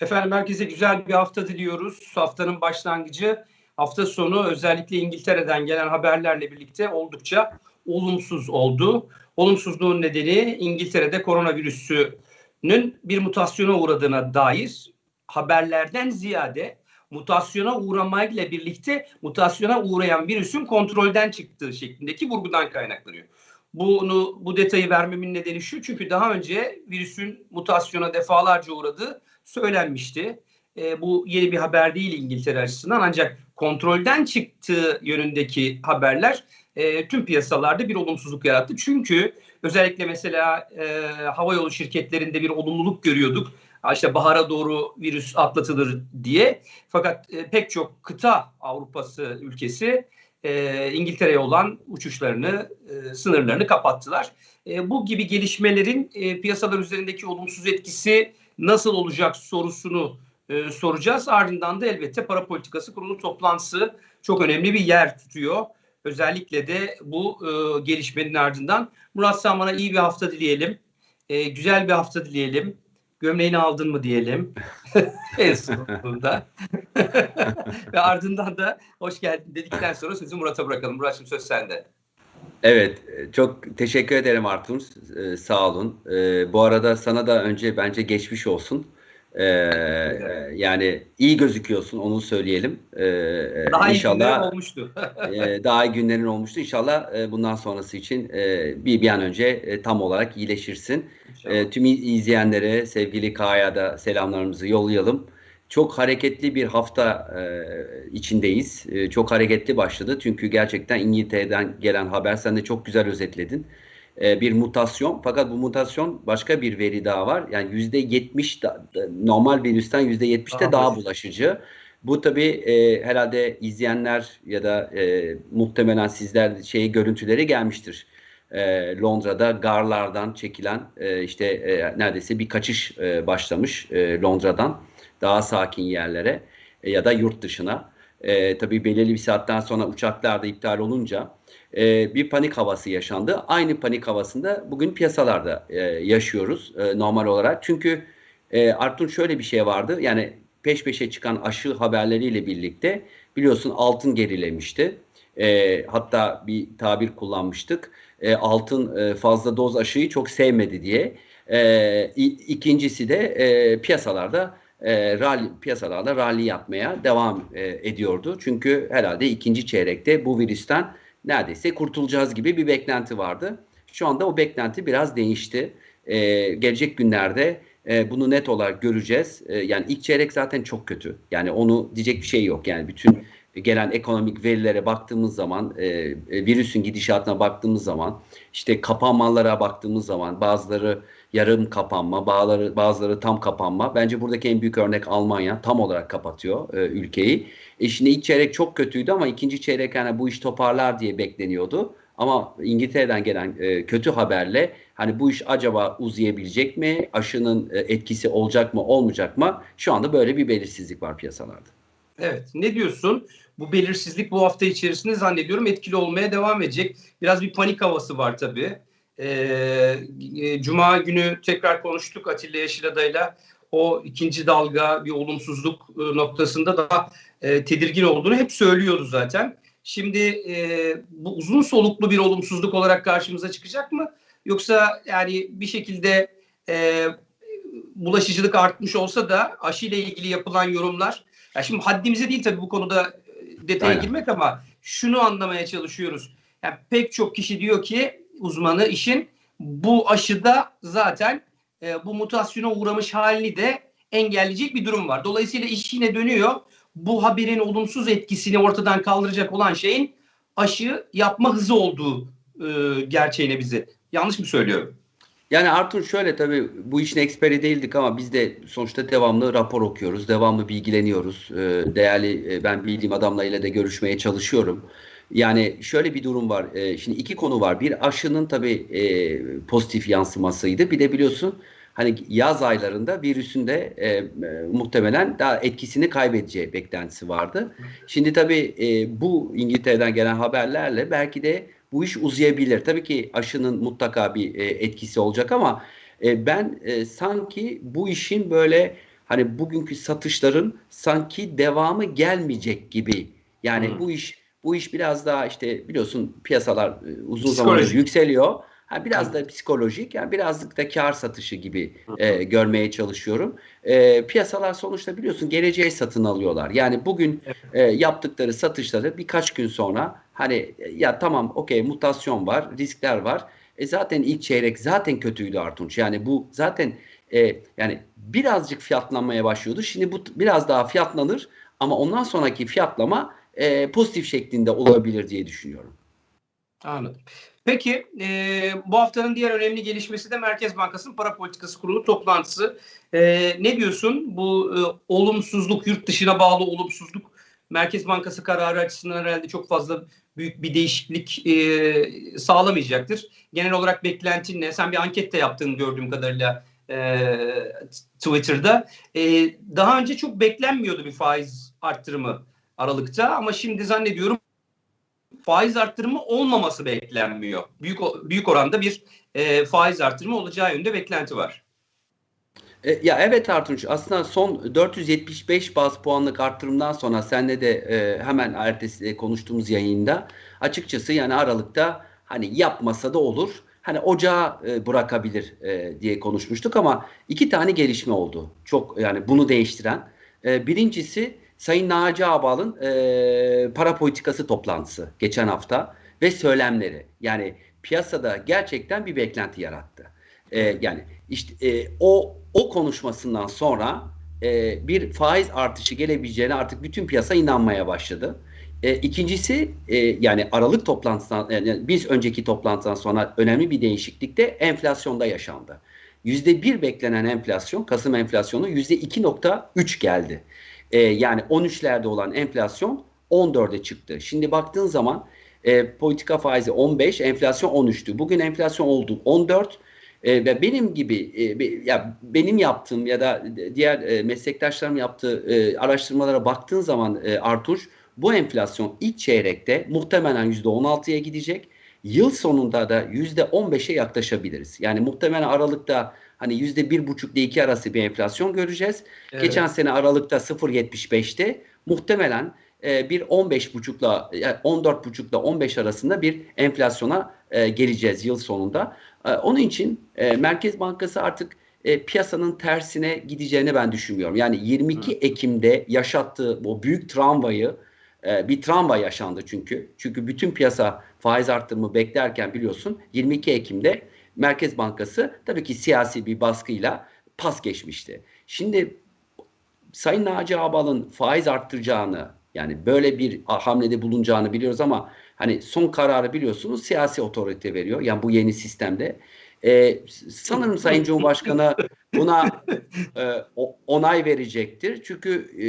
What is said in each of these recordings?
Efendim herkese güzel bir hafta diliyoruz. Haftanın başlangıcı hafta sonu özellikle İngiltere'den gelen haberlerle birlikte oldukça olumsuz oldu. Olumsuzluğun nedeni İngiltere'de koronavirüsünün bir mutasyona uğradığına dair haberlerden ziyade mutasyona uğramayla birlikte mutasyona uğrayan virüsün kontrolden çıktığı şeklindeki vurgudan kaynaklanıyor. Bunu bu detayı vermemin nedeni şu çünkü daha önce virüsün mutasyona defalarca uğradığı söylenmişti. E, bu yeni bir haber değil İngiltere açısından ancak kontrolden çıktığı yönündeki haberler e, tüm piyasalarda bir olumsuzluk yarattı. Çünkü özellikle mesela e, havayolu şirketlerinde bir olumluluk görüyorduk. İşte bahara doğru virüs atlatılır diye. Fakat e, pek çok kıta Avrupası ülkesi e, İngiltere'ye olan uçuşlarını, e, sınırlarını kapattılar. E, bu gibi gelişmelerin e, piyasalar üzerindeki olumsuz etkisi nasıl olacak sorusunu e, soracağız. Ardından da elbette para politikası kurulu toplantısı çok önemli bir yer tutuyor. Özellikle de bu e, gelişmenin ardından. Murat Saman'a iyi bir hafta dileyelim. E, güzel bir hafta dileyelim. Gömleğini aldın mı diyelim. en sonunda. Ve ardından da hoş geldin dedikten sonra sözü Murat'a bırakalım. Murat'cığım söz sende. Evet, çok teşekkür ederim Artun. Ee, sağ olun. Ee, bu arada sana da önce bence geçmiş olsun. Ee, yani iyi gözüküyorsun, onu söyleyelim. Ee, daha inşallah, iyi günlerin olmuştu. e, daha iyi günlerin olmuştu. İnşallah e, bundan sonrası için e, bir bir an önce e, tam olarak iyileşirsin. E, tüm izleyenlere, sevgili Kaya da selamlarımızı yollayalım. Çok hareketli bir hafta e, içindeyiz. E, çok hareketli başladı. Çünkü gerçekten İngiltere'den gelen haber sen de çok güzel özetledin. E, bir mutasyon. Fakat bu mutasyon başka bir veri daha var. Yani yüzde yetmiş normal virüsten yüzde yetmişte daha bulaşıcı. Bu tabii e, herhalde izleyenler ya da e, muhtemelen sizler şeyi görüntüleri gelmiştir. E, Londra'da garlardan çekilen e, işte e, neredeyse bir kaçış e, başlamış e, Londra'dan daha sakin yerlere e, ya da yurt dışına. E, tabii belirli bir saatten sonra uçaklar da iptal olunca e, bir panik havası yaşandı. Aynı panik havasında bugün piyasalarda e, yaşıyoruz e, normal olarak. Çünkü e, Artun şöyle bir şey vardı. Yani peş peşe çıkan aşı haberleriyle birlikte biliyorsun altın gerilemişti. E, hatta bir tabir kullanmıştık. E, altın e, fazla doz aşıyı çok sevmedi diye. E, ikincisi de e, piyasalarda e, rally, piyasalarda rally yapmaya devam e, ediyordu. Çünkü herhalde ikinci çeyrekte bu virüsten neredeyse kurtulacağız gibi bir beklenti vardı. Şu anda o beklenti biraz değişti. E, gelecek günlerde e, bunu net olarak göreceğiz. E, yani ilk çeyrek zaten çok kötü. Yani onu diyecek bir şey yok. Yani bütün gelen ekonomik verilere baktığımız zaman, e, e virüsün gidişatına baktığımız zaman, işte kapanmalara baktığımız zaman bazıları yarım kapanma, bazıları, bazıları tam kapanma. Bence buradaki en büyük örnek Almanya tam olarak kapatıyor e, ülkeyi. E şimdi ilk çeyrek çok kötüydü ama ikinci çeyrek hani bu iş toparlar diye bekleniyordu. Ama İngiltere'den gelen e, kötü haberle hani bu iş acaba uzayabilecek mi? Aşının e, etkisi olacak mı, olmayacak mı? Şu anda böyle bir belirsizlik var piyasalarda. Evet. Ne diyorsun? Bu belirsizlik bu hafta içerisinde zannediyorum etkili olmaya devam edecek. Biraz bir panik havası var tabii. Ee, e, Cuma günü tekrar konuştuk Atilla Yeşilada'yla. O ikinci dalga bir olumsuzluk e, noktasında daha e, tedirgin olduğunu hep söylüyordu zaten. Şimdi e, bu uzun soluklu bir olumsuzluk olarak karşımıza çıkacak mı? Yoksa yani bir şekilde e, bulaşıcılık artmış olsa da aşıyla ilgili yapılan yorumlar ya şimdi haddimize değil tabii bu konuda e, detaya Aynen. girmek ama şunu anlamaya çalışıyoruz. Yani pek çok kişi diyor ki uzmanı işin bu aşıda zaten e, bu mutasyona uğramış halini de engelleyecek bir durum var. Dolayısıyla iş yine dönüyor. Bu haberin olumsuz etkisini ortadan kaldıracak olan şeyin aşı yapma hızı olduğu e, gerçeğine bizi. Yanlış mı söylüyorum? Yani Artur şöyle tabii bu işin eksperi değildik ama biz de sonuçta devamlı rapor okuyoruz, devamlı bilgileniyoruz. E, değerli e, ben bildiğim adamlarıyla da görüşmeye çalışıyorum. Yani şöyle bir durum var. E, şimdi iki konu var. Bir aşının tabii e, pozitif yansımasıydı. Bir de biliyorsun hani yaz aylarında virüsün de e, e, muhtemelen daha etkisini kaybedeceği beklentisi vardı. Şimdi tabii e, bu İngiltere'den gelen haberlerle belki de bu iş uzayabilir. Tabii ki aşının mutlaka bir e, etkisi olacak ama e, ben e, sanki bu işin böyle hani bugünkü satışların sanki devamı gelmeyecek gibi. Yani Hı. bu iş bu iş biraz daha işte biliyorsun piyasalar e, uzun zamandır yükseliyor. Ha, biraz da psikolojik yani birazcık da kar satışı gibi e, görmeye çalışıyorum. E, piyasalar sonuçta biliyorsun geleceği satın alıyorlar. Yani bugün e, yaptıkları satışları birkaç gün sonra hani e, ya tamam okey mutasyon var, riskler var. E zaten ilk çeyrek zaten kötüydü Artunç. Yani bu zaten e, yani birazcık fiyatlanmaya başlıyordu. Şimdi bu biraz daha fiyatlanır ama ondan sonraki fiyatlama e, pozitif şeklinde olabilir diye düşünüyorum. Anladım. Peki e, bu haftanın diğer önemli gelişmesi de Merkez Bankası'nın para politikası kurulu toplantısı. E, ne diyorsun? Bu e, olumsuzluk, yurt dışına bağlı olumsuzluk Merkez Bankası kararı açısından herhalde çok fazla büyük bir değişiklik e, sağlamayacaktır. Genel olarak beklentin ne? Sen bir anket de yaptığını gördüğüm kadarıyla e, Twitter'da. E, daha önce çok beklenmiyordu bir faiz arttırımı Aralık'ta ama şimdi zannediyorum faiz arttırımı olmaması beklenmiyor. Büyük büyük oranda bir e, faiz arttırımı olacağı yönünde beklenti var. E, ya evet Artunç aslında son 475 baz puanlık arttırımdan sonra senle de e, hemen ertesi e, konuştuğumuz yayında açıkçası yani Aralık'ta hani yapmasa da olur. Hani ocağa e, bırakabilir e, diye konuşmuştuk ama iki tane gelişme oldu. Çok yani bunu değiştiren. E, birincisi Sayın Naci Ağbal'ın e, para politikası toplantısı geçen hafta ve söylemleri. Yani piyasada gerçekten bir beklenti yarattı. E, yani işte e, o o konuşmasından sonra e, bir faiz artışı gelebileceğine artık bütün piyasa inanmaya başladı. E, ikincisi e, yani Aralık toplantısından yani biz önceki toplantıdan sonra önemli bir değişiklik de enflasyonda yaşandı. Yüzde bir beklenen enflasyon Kasım enflasyonu yüzde 2.3 geldi. E, yani 13'lerde olan enflasyon 14'e çıktı. Şimdi baktığın zaman e, politika faizi 15, enflasyon 13'tü. Bugün enflasyon oldu 14. E, ve benim gibi e, ya benim yaptığım ya da diğer e, meslektaşlarım yaptığı e, araştırmalara baktığın zaman e, Artur bu enflasyon ilk çeyrekte muhtemelen %16'ya gidecek. Yıl sonunda da %15'e yaklaşabiliriz. Yani muhtemelen Aralık'ta hani %1,5 ile 2 arası bir enflasyon göreceğiz. Evet. Geçen sene Aralık'ta 0.75'ti. Muhtemelen e, bir 15,5'la yani 14,5'la 15 arasında bir enflasyona e, geleceğiz yıl sonunda. E, onun için e, Merkez Bankası artık e, piyasanın tersine gideceğini ben düşünmüyorum. Yani 22 Hı. Ekim'de yaşattığı o büyük travmayı e, bir travma yaşandı çünkü. Çünkü bütün piyasa faiz arttırımı beklerken biliyorsun 22 Ekim'de Merkez Bankası tabii ki siyasi bir baskıyla pas geçmişti. Şimdi Sayın Naci Ağbal'ın faiz arttıracağını yani böyle bir hamlede bulunacağını biliyoruz ama hani son kararı biliyorsunuz siyasi otorite veriyor. Yani bu yeni sistemde. Ee, sanırım Sayın Cumhurbaşkanı buna e, onay verecektir. Çünkü e,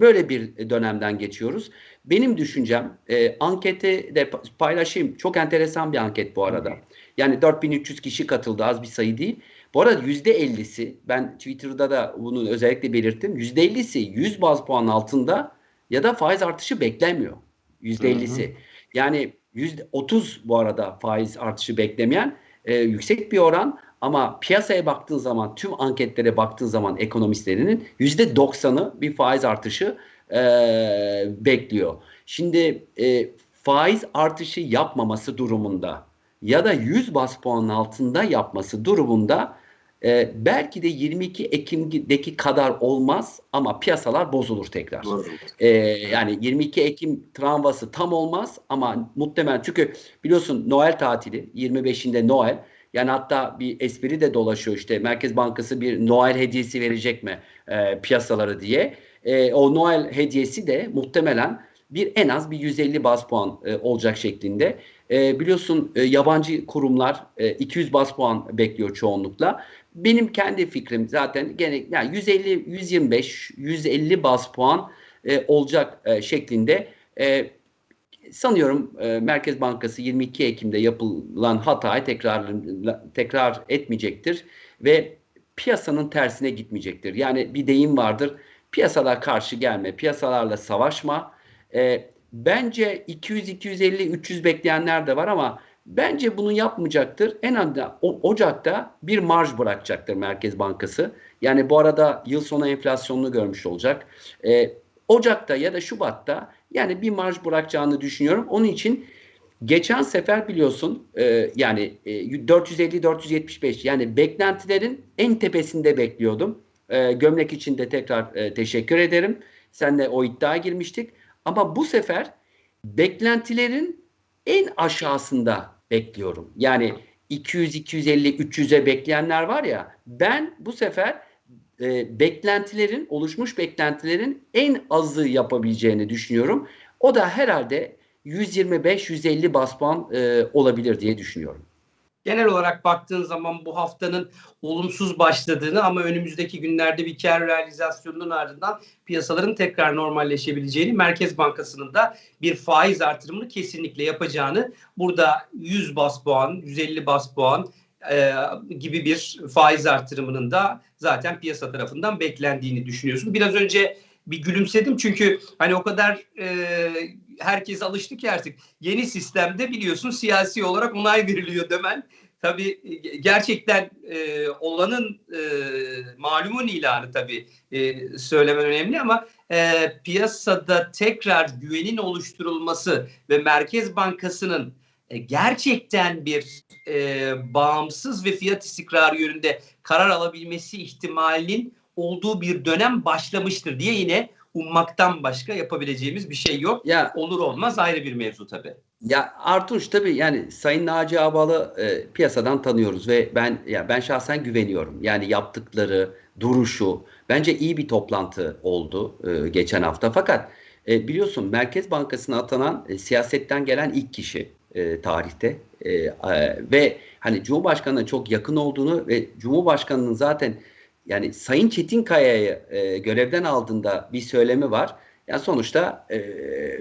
böyle bir dönemden geçiyoruz. Benim düşüncem e, anketi de paylaşayım. Çok enteresan bir anket bu arada. Yani 4300 kişi katıldı az bir sayı değil. Bu arada %50'si ben Twitter'da da bunu özellikle belirttim. %50'si 100 baz puan altında ya da faiz artışı beklenmiyor. %50'si. Yani %30 bu arada faiz artışı beklemeyen e, yüksek bir oran ama piyasaya baktığın zaman tüm anketlere baktığın zaman ekonomistlerinin %90'ı bir faiz artışı e, bekliyor. Şimdi e, faiz artışı yapmaması durumunda ya da 100 bas puanın altında yapması durumunda e, belki de 22 Ekim'deki kadar olmaz ama piyasalar bozulur tekrar. E, yani 22 Ekim travması tam olmaz ama muhtemelen çünkü biliyorsun Noel tatili 25'inde Noel yani hatta bir espri de dolaşıyor işte Merkez Bankası bir Noel hediyesi verecek mi e, piyasaları diye. E, o Noel hediyesi de muhtemelen bir en az bir 150 baz puan e, olacak şeklinde. E, biliyorsun e, yabancı kurumlar e, 200 baz puan bekliyor çoğunlukla. Benim kendi fikrim zaten gene yani 150 125 150 baz puan e, olacak e, şeklinde. E, sanıyorum e, Merkez Bankası 22 Ekim'de yapılan hatayı tekrar tekrar etmeyecektir ve piyasanın tersine gitmeyecektir. Yani bir deyim vardır. Piyasalar karşı gelme, piyasalarla savaşma. E, bence 200 250 300 bekleyenler de var ama Bence bunu yapmayacaktır. En azından o- Ocak'ta bir marj bırakacaktır Merkez Bankası. Yani bu arada yıl sonu enflasyonunu görmüş olacak. Ee, Ocak'ta ya da Şubat'ta yani bir marj bırakacağını düşünüyorum. Onun için geçen sefer biliyorsun e, yani e, 450-475 yani beklentilerin en tepesinde bekliyordum. E, gömlek için de tekrar e, teşekkür ederim. Senle o iddiaya girmiştik. Ama bu sefer beklentilerin en aşağısında bekliyorum. Yani 200, 250, 300'e bekleyenler var ya ben bu sefer e, beklentilerin, oluşmuş beklentilerin en azı yapabileceğini düşünüyorum. O da herhalde 125-150 bas puan e, olabilir diye düşünüyorum. Genel olarak baktığın zaman bu haftanın olumsuz başladığını ama önümüzdeki günlerde bir kar realizasyonunun ardından piyasaların tekrar normalleşebileceğini, Merkez Bankası'nın da bir faiz artırımını kesinlikle yapacağını, burada 100 bas puan, 150 bas puan e, gibi bir faiz artırımının da zaten piyasa tarafından beklendiğini düşünüyorsun. Biraz önce bir gülümsedim çünkü hani o kadar e, herkes alıştı ki artık yeni sistemde biliyorsun siyasi olarak onay veriliyor demen. Tabii e, gerçekten e, olanın e, malumun ilanı tabii e, söylemen önemli ama e, piyasada tekrar güvenin oluşturulması ve Merkez Bankası'nın e, gerçekten bir e, bağımsız ve fiyat istikrarı yönünde karar alabilmesi ihtimalinin olduğu bir dönem başlamıştır diye yine ummaktan başka yapabileceğimiz bir şey yok. Ya Olur olmaz ayrı bir mevzu tabii. Ya Artunç tabii yani Sayın Naci Ağbal'ı e, piyasadan tanıyoruz ve ben ya ben şahsen güveniyorum. Yani yaptıkları, duruşu bence iyi bir toplantı oldu e, geçen hafta. Fakat e, biliyorsun Merkez Bankası'na atanan e, siyasetten gelen ilk kişi e, tarihte E, e, ve hani Cumhurbaşkanı'na çok yakın olduğunu ve Cumhurbaşkanı'nın zaten yani Sayın Çetinkaya'yı e, görevden aldığında bir söylemi var. Yani sonuçta e,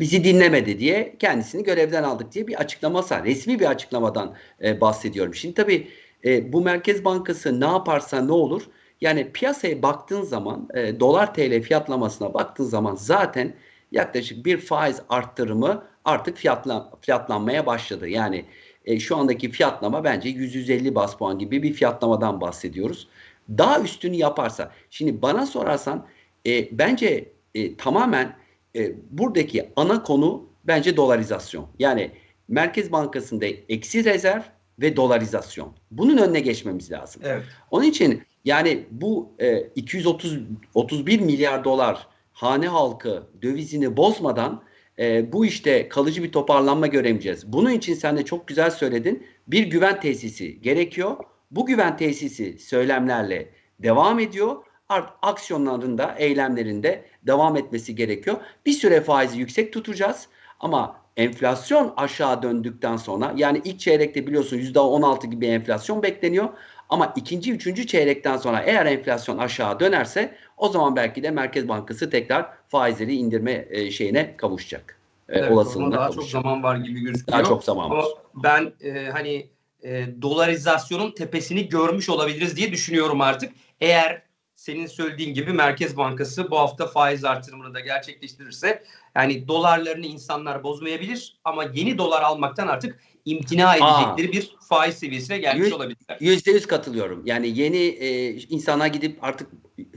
bizi dinlemedi diye kendisini görevden aldık diye bir açıklaması. Resmi bir açıklamadan e, bahsediyorum. Şimdi tabii e, bu Merkez Bankası ne yaparsa ne olur? Yani piyasaya baktığın zaman e, dolar TL fiyatlamasına baktığın zaman zaten yaklaşık bir faiz arttırımı artık fiyatlan, fiyatlanmaya başladı. Yani e, şu andaki fiyatlama bence 100-150 bas puan gibi bir fiyatlamadan bahsediyoruz. Daha üstünü yaparsa, şimdi bana sorarsan e, bence e, tamamen e, buradaki ana konu bence dolarizasyon. Yani Merkez Bankası'nda eksi rezerv ve dolarizasyon. Bunun önüne geçmemiz lazım. Evet. Onun için yani bu e, 230 31 milyar dolar hane halkı dövizini bozmadan e, bu işte kalıcı bir toparlanma göremeyeceğiz. Bunun için sen de çok güzel söyledin. Bir güven tesisi gerekiyor. Bu güven tesisi söylemlerle devam ediyor. Art aksiyonlarında, eylemlerinde devam etmesi gerekiyor. Bir süre faizi yüksek tutacağız ama enflasyon aşağı döndükten sonra yani ilk çeyrekte biliyorsun %16 gibi enflasyon bekleniyor. Ama ikinci, üçüncü çeyrekten sonra eğer enflasyon aşağı dönerse o zaman belki de Merkez Bankası tekrar faizleri indirme e, şeyine kavuşacak. E, Evet, olasılığına daha çok kavuşacak. zaman var gibi gözüküyor. Daha çok zaman Ama var. ben e, hani e, dolarizasyonun tepesini görmüş olabiliriz diye düşünüyorum artık. Eğer senin söylediğin gibi Merkez Bankası bu hafta faiz artırımını da gerçekleştirirse yani dolarlarını insanlar bozmayabilir ama yeni dolar almaktan artık imtina edecekleri bir faiz seviyesine gelmiş Yüz- olabilirler. Yüzde yüz katılıyorum. Yani yeni e, insanlar gidip artık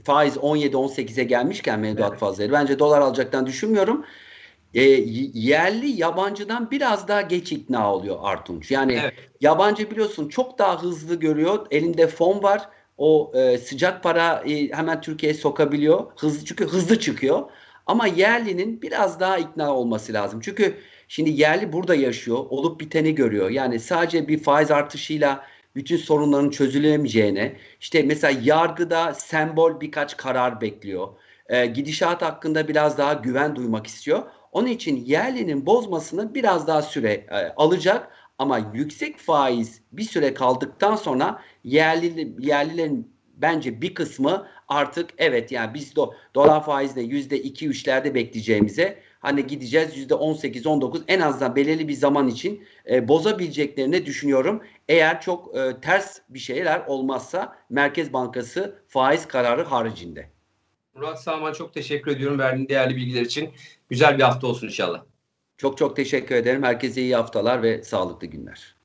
faiz 17-18'e gelmişken mevduat Evet. faizleri bence dolar alacaktan düşünmüyorum. E, yerli yabancıdan biraz daha geç ikna oluyor Artunç. Yani Evet. yabancı biliyorsun çok daha hızlı görüyor. Elinde fon var. O e, sıcak para e, hemen Türkiye'ye sokabiliyor. Hızlı çünkü hızlı çıkıyor. Ama yerlinin biraz daha ikna olması lazım. Çünkü şimdi yerli burada yaşıyor. Olup biteni görüyor. Yani sadece bir faiz artışıyla bütün sorunların çözülemeyeceğine, işte mesela yargıda sembol birkaç karar bekliyor. Ee, gidişat hakkında biraz daha güven duymak istiyor. Onun için yerlinin bozmasını biraz daha süre e, alacak ama yüksek faiz bir süre kaldıktan sonra yerli yerlilerin bence bir kısmı artık evet yani biz do, dolar faizle yüzde iki üçlerde bekleyeceğimize hani gideceğiz yüzde on sekiz on dokuz en azından belirli bir zaman için e, bozabileceklerini düşünüyorum. Eğer çok e, ters bir şeyler olmazsa Merkez Bankası faiz kararı haricinde. Murat Sağman çok teşekkür ediyorum verdiğin değerli bilgiler için. Güzel bir hafta olsun inşallah. Çok çok teşekkür ederim. Herkese iyi haftalar ve sağlıklı günler.